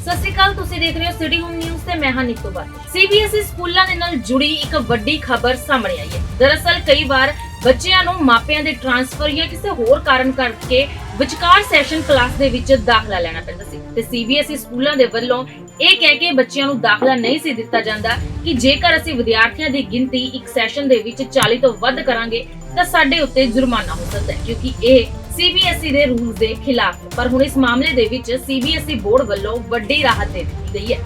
ਸਤਿ ਸ਼੍ਰੀ ਅਕਾਲ, ਤੁਸੀਂ ਦੇਖ ਰਹੇ ਹੋ ਸਿਟੀ ਹੋਮ ਨਿਊਜ਼ ਤੇ ਮੈਂ ਹਾਂ ਨੀਤੂ ਬਾਤ ਸੀਬੀਐਸਈ ਸਕੂਲਾਂ ਦੇ ਨਾਲ ਜੁੜੀ ਇੱਕ ਵੱਡੀ ਖਬਰ ਸਾਹਮਣੇ ਆਈ ਹੈ। ਦਰਅਸਲ ਕਈ ਵਾਰ ਬੱਚਿਆਂ ਨੂੰ ਮਾਪਿਆਂ ਦੇ ਟਰਾਂਸਫਰ ਜਾਂ ਕਿਸੇ ਹੋਰ ਕਾਰਨ ਕਰਕੇ ਵਿਚਕਾਰ ਸੈਸ਼ਨ ਕਲਾਸ ਦੇ ਵਿੱਚ ਦਾਖਲਾ ਲੈਣਾ ਪੈਂਦਾ ਸੀ। ਤੇ ਸੀਬੀਐਸਈ ਸਕੂਲਾਂ ਦੇ ਵੱਲੋਂ ਇਹ ਕਹਿ ਕੇ ਬੱਚਿਆਂ ਨੂੰ ਦਾਖਲਾ ਨਹੀਂ ਸੀ ਦਿੱਤਾ ਜਾਂਦਾ ਕਿ ਜੇਕਰ ਅਸੀਂ ਵਿਦਿਆਰਥੀਆਂ ਦੀ ਗਿਣਤੀ ਇੱਕ ਸੈਸ਼ਨ ਦੇ ਵਿੱਚ 40 ਤੋਂ ਵੱਧ ਕਰਾਂਗੇ, ਤਾਂ ਸਾਡੇ ਉੱਤੇ ਜੁਰਮਾਨਾ ਹੋ ਸਕਦਾ ਹੈ, ਕਿਉਂਕਿ ਇਹ ਸੀਬੀਐਸਈ ਦੇ ਰੂਲਸ ਦੇ ਖਿਲਾਫ। ਪਰ ਹੁਣ ਇਸ ਮਾਮਲੇ ਦੇ ਵਿੱਚ ਸੀਬੀਐਸਈ ਬੋਰਡ ਵੱਲੋਂ ਵੱਡੀ ਰਾਹਤ ਦੇ ਦਿੱਤੀ ਗਈ ਹੈ।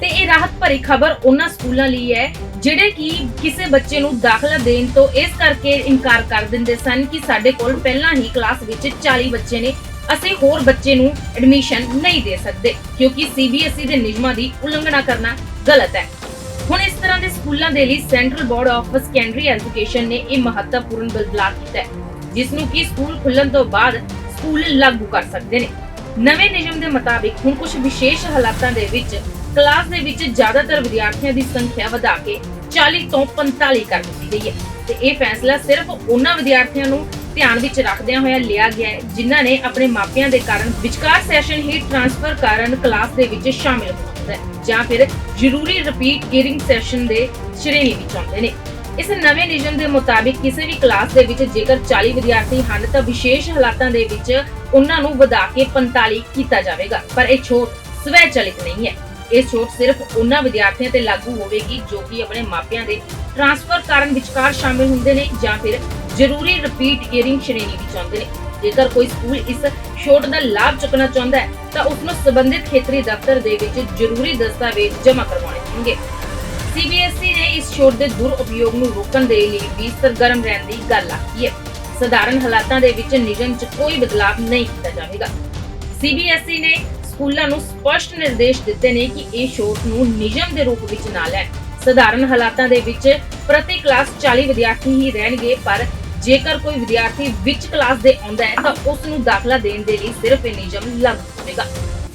ਤੇ ਇਹ ਰਾਹਤ ਭਰੀ ਖਬਰ ਉਹਨਾਂ ਸਕੂਲਾਂ ਲਈ ਹੈ, ਜਿਹੜੇ ਕਿ ਕਿਸੇ ਬੱਚੇ ਨੂੰ ਦਾਖਲਾ ਦੇਣ ਤੋਂ ਇਸ ਕਰਕੇ ਇਨਕਾਰ ਕਰ ਦਿੰਦੇ ਸਨ ਕਿ ਸਾਡੇ ਕੋਲ ਪਹਿਲਾਂ ਹੀ ਕਲਾਸ ਵਿੱਚ 40 ਬੱਚੇ ਨੇ। ਅਸੀਂ ਹੋਰ ਬੱਚੇ ਨੂੰ ਐਡਮਿਸ਼ਨ ਨਹੀਂ ਦੇ ਸਕਦੇ, ਕਿਉਂਕਿ ਸੀਬੀਐਸਈ ਦੇ ਨਿਯਮਾਂ ਦੀ ਉਲੰਘਣਾ ਕਰਨਾ ਗਲਤ ਹੈ। ਹੁਣ ਇਸ ਤਰ੍ਹਾਂ ਦੇ ਸਕੂਲਾਂ ਦੇ ਲਈ central board of secondary education ਨੇ ਇਹ ਮਹੱਤਵਪੂਰਨ ਬਦਲਾਅ ਕੀਤਾ ਹੈ। ਜਿਸ ਨੂੰ ਕਿ ਸਕੂਲ ਖੁੱਲਣ ਤੋਂ ਬਾਅਦ ਸਕੂਲ ਲਾਗੂ ਕਰ ਸਕਦੇ ਨੇ। ਨਵੇਂ ਨਿਯਮ ਦੇ ਮੁਤਾਬਿਕ ਹੁਣ ਕੁਝ ਵਿਸ਼ੇਸ਼ ਹਾਲਾਤਾਂ ਦੇ ਵਿੱਚ ਕਲਾਸ ਦੇ ਵਿੱਚ ਜ਼ਿਆਦਾਤਰ ਵਿਦਿਆਰਥੀਆਂ ਦੀ ਸੰਖਿਆ ਵਧਾ ਕੇ 40 ਤੋਂ 45 ਕਰ ਦਿੱਤੀ ਗਈ ਹੈ। ਤੇ ਇਹ ਫੈਸਲਾ ਸਿਰਫ ਉਹਨਾਂ ਵਿਦਿਆਰਥੀਆਂ ਨੂੰ ਧਿਆਨ ਵਿੱਚ ਰੱਖਦਿਆਂ ਹੋਇਆ ਲਿਆ ਗਿਆ ਹੈ, ਜਿਨ੍ਹਾਂ ਨੇ ਆਪਣੇ ਮਾਪਿਆਂ ਦੇ ਕਾਰਨ ਵਿਚਕਾਰ ਸੈਸ਼ਨ ਹੀ ਟ੍ਰਾਂਸਫਰ ਕਾਰਨ ਕਲਾਸ ਦੇ ਵਿੱਚ ਸ਼ਾਮਿਲ ਹੋਣਾ ਹੈ, ਜਾਂ ਫਿਰ ਜ਼ਰੂਰੀ ਰਿਪੀਟ ਹੀਅਰਿੰਗ ਸੈਸ਼ਨ ਦੇ ਸ਼੍ਰੇਣੀ ਵਿੱਚ ਆਉਂਦੇ ਨੇ। ਇਸ ਨਵੇਂ ਨਿਯਮ ਦੇ ਮੁਤਾਬਿਕ ਕਿਸੇ ਵੀ ਕਲਾਸ ਦੇ ਵਿੱਚ ਜੇਕਰ 40 ਵਿਦਿਆਰਥੀ ਹਨ, ਤਾਂ ਵਿਸ਼ੇਸ਼ ਹਾਲਾਤਾਂ ਦੇ ਵਿੱਚ ਉਹਨਾਂ ਨੂੰ ਵਧਾ ਕੇ 45 ਕੀਤਾ ਜਾਵੇਗਾ। ਪਰ ਇਹ ਛੋਟ ਸਵੈ ਨਹੀਂ ਹੈ। ਇਹ ਛੋਟ ਸਿਰਫ ਉਹਨਾਂ ਵਿਦਿਆਰਥੀਆਂ ਤੇ ਲਾਗੂ ਹੋਵੇਗੀ ਜੋ ਕਿ ਆਪਣੇ ਮਾਪਿਆਂ ਦੇ ਟ੍ਰਾਂਸਫਰ ਕਾਰਨ ਵਿਚਕਾਰ ਸ਼ਾਮਿਲ ਹੁੰਦੇ ਨੇ ਜਾਂ ਫਿਰ ਜ਼ਰੂਰੀ ਰਿਪੀਟ ਹੀਅਰਿੰਗ ਸ਼੍ਰੇਣੀ ਵਿੱਚ ਆਉਂਦੇ ਨੇ। ਜੇਕਰ ਕੋਈ ਸਕੂਲ ਇਸ ਛੋਟ ਦਾ ਲਾਭ ਚੁੱਕਣਾ ਚਾਹੁੰਦਾ ਹੈ, ਤਾਂ ਉਸ ਨੂੰ ਸੰਬੰਧਿਤ ਖੇਤਰੀ ਦਫ਼ਤਰ ਦੇ ਵਿੱਚ ਜ਼ਰੂਰੀ ਦਸਤਾਵੇਜ਼ ਜਮ੍ਹਾਂ ਕਰਵਾਉਣੇ ਹੋਣਗੇ। ਸੀਬੀਐਸਈ ਨੇ ਇਸ ਛੋਟ ਦੇ ਦੁਰਉਪਯੋਗ ਨੂੰ ਰੋਕਣ ਦੇ ਲਈ ਵੀ ਸਰਗਰਮ ਰਹਿਣ ਦੀ ਗੱਲ ਆਖੀ ਹੈ। ਸਧਾਰਨ ਹਾਲਾਤਾਂ ਦੇ ਵਿੱਚ ਨਿਯਮ 'ਚ ਕੋਈ ਬਦਲਾਅ ਨਹੀਂ ਕੀਤਾ ਜਾਵੇਗਾ। ਸੀਬੀਐਸਈ ਨੇ ਸਕੂਲਾਂ ਨੂੰ ਸਪਸ਼ਟ ਨਿਰਦੇਸ਼ ਦਿੱਤੇ ਨੇ ਕਿ ਇਹ ਛੋਟ ਨੂੰ ਨਿਯਮ ਦੇ ਰੂਪ ਵਿੱਚ ਨਾ ਲੈਣ। ਸਧਾਰਨ ਹਾਲਾਤਾਂ ਦੇ ਵਿੱਚ ਪ੍ਰਤੀ ਕਲਾਸ 40 ਵਿਦਿਆਰਥੀ ਹੀ ਰਹਿਣਗੇ, ਪਰ ਜੇਕਰ ਕੋਈ ਵਿਦਿਆਰਥੀ ਵਿੱਚ ਕਲਾਸ ਦੇ ਆਉਂਦਾ ਹੈ ਤਾਂ ਉਸ ਨੂੰ ਦਾਖਲਾ ਦੇਣ ਦੇ ਲਈ ਸਿਰਫ ਇਹ ਨਿਯਮ ਲਾਗੂ ਹੋਵੇਗਾ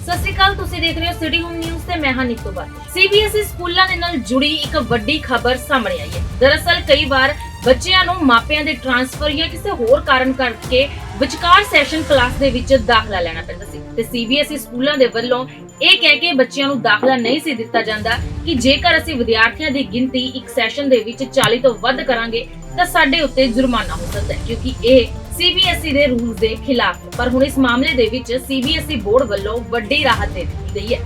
ਸਤਿ ਸ਼੍ਰੀ ਅਕਾਲ, ਤੁਸੀਂ ਦੇਖ ਰਹੇ ਹੋ ਸਿਟੀ ਹੋਮ ਨਿਊਜ਼ ਤੇ ਮੈਂ ਹਾਂ ਨੀਤੂ ਬਾਤ ਸੀਬੀਐਸਈ ਸਕੂਲਾਂ ਦੇ ਨਾਲ ਜੁੜੀ ਇੱਕ ਵੱਡੀ ਖਬਰ ਸਾਹਮਣੇ ਆਈ ਹੈ। ਦਰਅਸਲ, ਕਈ ਵਾਰ ਬੱਚਿਆਂ ਨੂੰ ਮਾਪਿਆਂ ਦੇ ਟਰਾਂਸਫਰ ਜਾਂ ਕਿਸੇ ਹੋਰ ਕਾਰਨ ਕਰਕੇ ਵਿਚਕਾਰ ਸੈਸ਼ਨ ਕਲਾਸ ਦੇ ਵਿੱਚ ਦਾਖਲਾ ਲੈਣਾ ਪੈਂਦਾ ਸੀ। ਤੇ ਸੀਬੀਐਸਈ ਸਕੂਲਾਂ ਦੇ ਵੱਲੋਂ ਇਹ ਕਹਿ ਕੇ ਬੱਚਿਆਂ ਨੂੰ ਦਾਖਲਾ ਨਹੀਂ ਸੀ ਦਿੱਤਾ ਜਾਂਦਾ ਕਿ ਜੇਕਰ ਅਸੀਂ ਵਿਦਿਆਰਥੀਆਂ ਦੀ ਗਿਣਤੀ ਇੱਕ ਸੈਸ਼ਨ ਦੇ ਵਿੱਚ 40 ਤੋਂ ਵੱਧ ਕਰਾਂਗੇ, ਤਾਂ ਸਾਡੇ ਉੱਤੇ ਜੁਰਮਾਨਾ ਹੋ ਸਕਦਾ ਹੈ, ਕਿਉਂਕਿ ਇਹ ਸੀਬੀਐਸਈ ਦੇ ਰੂਲਸ ਦੇ ਖਿਲਾਫ। ਪਰ ਹੁਣ ਇਸ ਮਾਮਲੇ ਦੇ ਵਿੱਚ ਸੀਬੀਐਸਈ ਬੋਰਡ ਵੱਲੋਂ ਵੱਡੀ ਰਾਹਤ ਦੇ ਦਿੱਤੀ ਗਈ ਹੈ।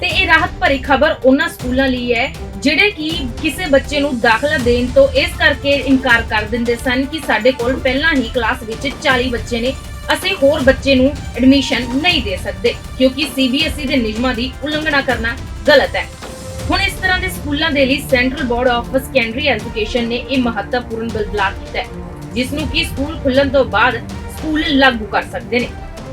ਤੇ ਇਹ ਰਾਹਤ ਭਰੀ ਖਬਰ ਉਹਨਾਂ ਸਕੂਲਾਂ ਲਈ ਹੈ, ਜਿਹੜੇ ਕਿ ਕਿਸੇ ਬੱਚੇ ਨੂੰ ਦਾਖਲਾ ਦੇਣ ਤੋਂ ਇਸ ਕਰਕੇ ਇਨਕਾਰ ਕਰ ਦਿੰਦੇ ਸਨ ਕਿ ਸਾਡੇ ਕੋਲ ਪਹਿਲਾਂ ਹੀ ਕਲਾਸ ਵਿੱਚ 40 ਬੱਚੇ ਨੇ। ਅਸੀਂ ਹੋਰ ਬੱਚੇ ਨੂੰ ਐਡਮਿਸ਼ਨ ਨਹੀਂ ਦੇ ਸਕਦੇ, ਕਿਉਂਕਿ ਸੀਬੀਐਸਈ ਦੇ ਨਿਯਮਾਂ ਦੀ ਉਲੰਘਣਾ ਕਰਨਾ ਗਲਤ ਹੈ। ਹੁਣ ਇਸ ਤਰ੍ਹਾਂ ਦੇ ਸਕੂਲਾਂ ਦੇ ਲਈ central board of secondary education ਨੇ ਇਹ ਮਹੱਤਵਪੂਰਨ ਬਦਲਾਅ ਕੀਤਾ ਹੈ। ਜਿਸ ਨੂੰ ਕਿ ਸਕੂਲ ਖੁੱਲਣ ਤੋਂ ਬਾਅਦ ਸਕੂਲ ਲਾਗੂ ਕਰ ਸਕਦੇ ਨੇ।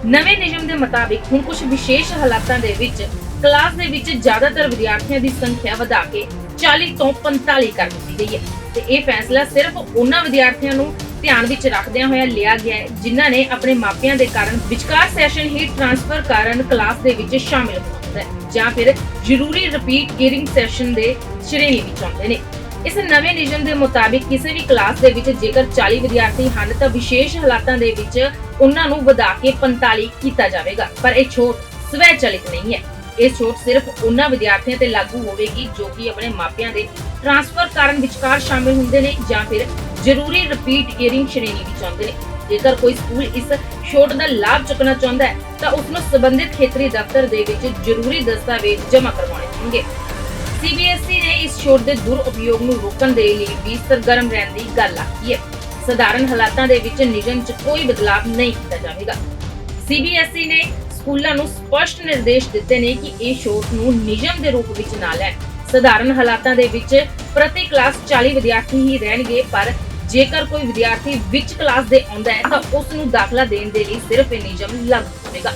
ਨਵੇਂ ਨਿਯਮ ਦੇ ਮੁਤਾਬਿਕ ਹੁਣ ਕੁਝ ਵਿਸ਼ੇਸ਼ ਹਾਲਾਤਾਂ ਦੇ ਵਿੱਚ ਕਲਾਸ ਦੇ ਵਿੱਚ ਜ਼ਿਆਦਾਤਰ ਵਿਦਿਆਰਥੀਆਂ ਦੀ ਸੰਖਿਆ ਵਧਾ ਕੇ 40 ਤੋਂ 45 ਕਰ ਦਿੱਤੀ ਗਈ ਹੈ। ਤੇ ਇਹ ਫੈਸਲਾ ਸਿਰਫ ਉਹਨਾਂ ਵਿਦਿਆਰਥੀਆਂ ਨੂੰ ਧਿਆਨ ਵਿੱਚ ਰੱਖਦਿਆਂ ਹੋਇਆ ਲਿਆ ਗਿਆ ਹੈ, ਜਿਨ੍ਹਾਂ ਨੇ ਆਪਣੇ ਮਾਪਿਆਂ ਦੇ ਕਾਰਨ ਵਿਚਕਾਰ ਸੈਸ਼ਨ ਹੀ ਟ੍ਰਾਂਸਫਰ ਕਾਰਨ ਕਲਾਸ ਦੇ ਵਿੱਚ ਸ਼ਾਮਿਲ ਹੋਣਾ ਹੁੰਦਾ ਹੈ, ਜਾਂ ਫਿਰ ਜ਼ਰੂਰੀ ਰਿਪੀਟ ਹੀਅਰਿੰਗ ਸੈਸ਼ਨ ਦੇ ਸ਼੍ਰੇਣੀ ਵਿੱਚ ਆਉਂਦੇ ਨੇ। ਇਸ ਨਵੇਂ ਨਿਯਮ ਦੇ ਮੁਤਾਬਿਕ ਕਿਸੇ ਵੀ ਕਲਾਸ ਦੇ ਵਿੱਚ ਜੇਕਰ 40 ਵਿਦਿਆਰਥੀ ਹਨ, ਤਾਂ ਵਿਸ਼ੇਸ਼ ਹਾਲਾਤਾਂ ਦੇ ਵਿੱਚ ਉਹਨਾਂ ਨੂੰ ਵਧਾ ਕੇ 45 ਕੀਤਾ ਜਾਵੇਗਾ। ਪਰ ਇਹ ਛੋਟ ਸਵੈ ਨਹੀਂ ਹੈ। ਇਹ ਛੋਟ ਸਿਰਫ ਉਹਨਾਂ ਵਿਦਿਆਰਥੀਆਂ ਤੇ ਲਾਗੂ ਹੋਵੇਗੀ ਜੋ ਕਿ ਆਪਣੇ ਮਾਪਿਆਂ ਦੇ ਟ੍ਰਾਂਸਫਰ ਕਾਰਨ ਵਿਚਕਾਰ ਸ਼ਾਮਿਲ ਹੁੰਦੇ ਨੇ ਜਾਂ ਫਿਰ ਜ਼ਰੂਰੀ ਰਿਪੀਟ ਹੀਅਰਿੰਗ ਸ਼੍ਰੇਣੀ ਵਿੱਚ ਆਉਂਦੇ ਨੇ। ਜੇਕਰ ਕੋਈ ਸਕੂਲ ਇਸ ਛੋਟ ਦਾ ਲਾਭ ਚੁੱਕਣਾ ਚਾਹੁੰਦਾ ਹੈ, ਤਾਂ ਉਸ ਨੂੰ ਸੰਬੰਧਿਤ ਖੇਤਰੀ ਦਫ਼ਤਰ ਦੇ ਵਿੱਚ ਜ਼ਰੂਰੀ ਦਸਤਾਵੇਜ਼ ਜਮ੍ਹਾਂ ਕਰਵਾਉਣੇ ਹੋਣਗੇ। ਸੀਬੀਐਸਈ ਨੇ ਇਸ ਛੋਟ ਦੇ ਦੁਰਉਪਯੋਗ ਨੂੰ ਰੋਕਣ ਦੇ ਲਈ ਵੀ ਸਰਗਰਮ ਰਹਿਣ ਦੀ ਗੱਲ ਆਖੀ ਹੈ। ਸਧਾਰਨ ਹਾਲਾਤਾਂ ਦੇ ਵਿੱਚ ਨਿਯਮ 'ਚ ਕੋਈ ਬਦਲਾਅ ਨਹੀਂ ਕੀਤਾ ਜਾਵੇਗਾ। ਸੀਬੀਐਸਈ ਨੇ ਸਕੂਲਾਂ ਨੂੰ ਸਪਸ਼ਟ ਨਿਰਦੇਸ਼ ਦਿੱਤੇ ਨੇ ਕਿ ਇਹ ਛੋਟ ਨੂੰ ਨਿਯਮ ਦੇ ਰੂਪ ਵਿੱਚ ਨਾ ਲੈਣ। ਸਧਾਰਨ ਹਾਲਾਤਾਂ ਦੇ ਵਿੱਚ ਪ੍ਰਤੀ ਕਲਾਸ 40 ਵਿਦਿਆਰਥੀ ਹੀ ਰਹਿਣਗੇ, ਪਰ ਜੇਕਰ ਕੋਈ ਵਿਦਿਆਰਥੀ ਵਿੱਚ ਕਲਾਸ ਦੇ ਆਉਂਦਾ ਹੈ ਤਾਂ ਉਸ ਨੂੰ ਦਾਖਲਾ ਦੇਣ ਦੇ ਲਈ ਸਿਰਫ ਇਹ ਨਿਯਮ ਲਾਗੂ ਹੋਵੇਗਾ।